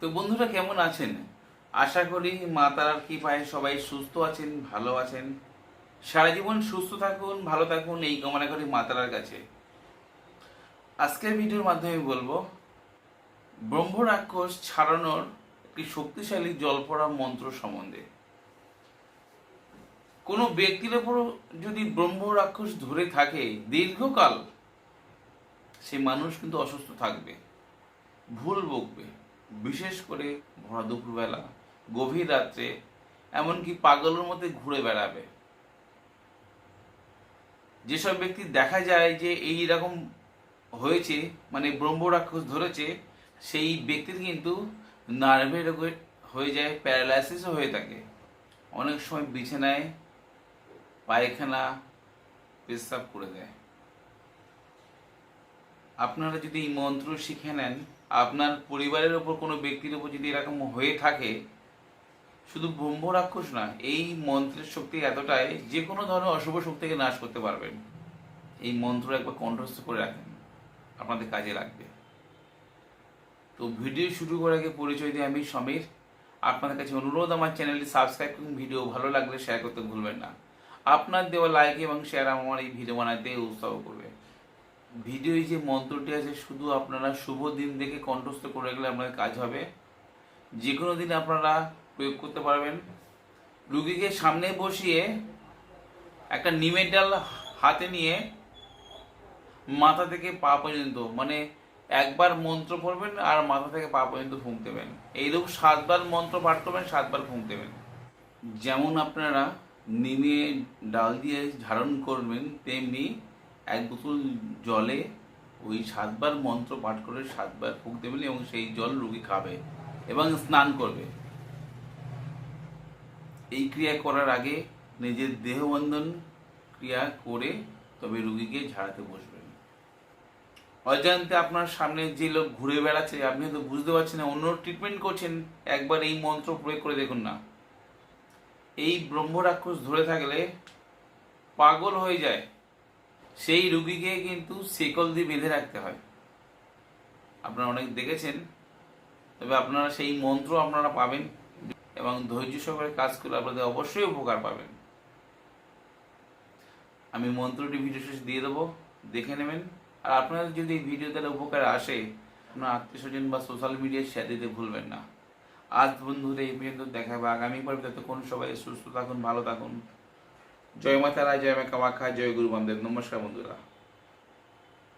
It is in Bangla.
তো বন্ধুরা কেমন আছেন? আশা করি মা তারার কি পায়ে সবাই সুস্থ আছেন, ভালো আছেন। সারা জীবন সুস্থ থাকুন, ভালো থাকুন, এই কামনা করি মা তারার কাছে। আজকের ভিডিওর মাধ্যমে বলব, ব্রহ্ম রাক্ষস ছাড়ানোর একটি শক্তিশালী জলপড়া মন্ত্র সম্বন্ধে। কোনো ব্যক্তির ওপর যদি ব্রহ্ম রাক্ষস ধরে থাকে, দীর্ঘকাল সে মানুষ কিন্তু অসুস্থ থাকবে, ভুল বকবে বিশেষ করে ভরা দুপুরবেলা, গভীর রাত্রে, এমনকি পাগলের মধ্যে ঘুরে বেড়াবে। যেসব ব্যক্তি দেখা যায় যে এই রকম হয়েছে মানে ব্রহ্ম রাক্ষস ধরেছে, সেই ব্যক্তির কিন্তু নার্ভের রোগে হয়ে যায় প্যারালাইসিসও হয়ে থাকে। অনেক সময় বিছানায় পায়খানা, পেশাব করে দেয়। আপনারা যদি এই মন্ত্র শিখে নেন আপনার পরিবারের ওপর কোনো ব্যক্তির ওপর যদি এরকম হয়ে থাকে, শুধু ব্রহ্ম রাক্ষস না, এই মন্ত্রের শক্তি এতটাই যে কোনো ধরনের অশুভ শক্তিকে নাশ করতে পারবেন। এই মন্ত্র একবার কণ্ঠস্থ করে রাখেন, আপনাদের কাজে লাগবে। তো ভিডিও শুরু করার আগে পরিচয় দিয়ে আমি সমীর। আপনাদের কাছে অনুরোধ, আমার চ্যানেলটি সাবস্ক্রাইব করুন, ভিডিও ভালো লাগলে শেয়ার করতে ভুলবেন না। আপনার দেওয়া লাইক এবং শেয়ার আমার এই ভিডিও বানাতে উৎসাহ করবে। ভিডিওয় যে মন্ত্রটি আছে, শুধু আপনারা শুভ দিন দেখে কণ্ঠস্থ করে গেলে আপনাদের কাজ হবে। যে কোনো দিন আপনারা প্রয়োগ করতে পারবেন। রুগীকে সামনে বসিয়ে একটা নিমের ডাল হাতে নিয়ে মাথা থেকে পা পর্যন্ত মানে একবার মন্ত্র পড়বেন আর মাথা থেকে পা পর্যন্ত ফুঁক দেবেন। এইরকম সাতবার মন্ত্র পাঠ করবেন, সাতবার ফুঁক দেবেন। যেমন আপনারা নিমে ডাল দিয়ে ধারণ করবেন, তেমনি এক বোতল জলে ওই সাতবার মন্ত্র পাঠ করে সাতবার ফুক দেবেন এবং সেই জল রুগী খাবে এবং স্নান করবে। এই ক্রিয়া করার আগে নিজের দেহবন্ধন ক্রিয়া করে তবে রুগীকে ঝাড়াতে বসবেন। অজান্তে আপনার সামনে যে লোক ঘুরে বেড়াচ্ছে, আপনি হয়তো বুঝতে পারছেন না, অন্য ট্রিটমেন্ট করছেন, একবার এই মন্ত্র প্রয়োগ করে দেখুন না। এই ব্রহ্ম রাক্ষস ধরে থাকলে পাগল হয়ে যায়। সেই রুগীকে কিন্তু সেকল দিয়ে বেঁধে রাখতে হয়। আপনারা অনেক দেখেছেন, তবে আপনারা সেই মন্ত্র আপনারা পাবেন এবং ধৈর্য সহকারে কাজ করলে আপনাদের অবশ্যই উপকার পাবেন। আমি মন্ত্রটি ভিডিও শেষে দিয়ে দেবো, দেখে নেবেন। আর আপনাদের যদি এই ভিডিও দ্বারা উপকার আসে, আপনার আত্মীয় স্বজন বা সোশ্যাল মিডিয়ায় শেয়ার দিতে ভুলবেন না। আজ বন্ধুরা এই পর্যন্ত দেখা আগামী পর্বে ততক্ষণ সবাই সুস্থ থাকুন, ভালো থাকুন। জয় মাতা রায় জয় মা মাখা জয় গুরু বামদেব নমস্কার বন্ধুরা।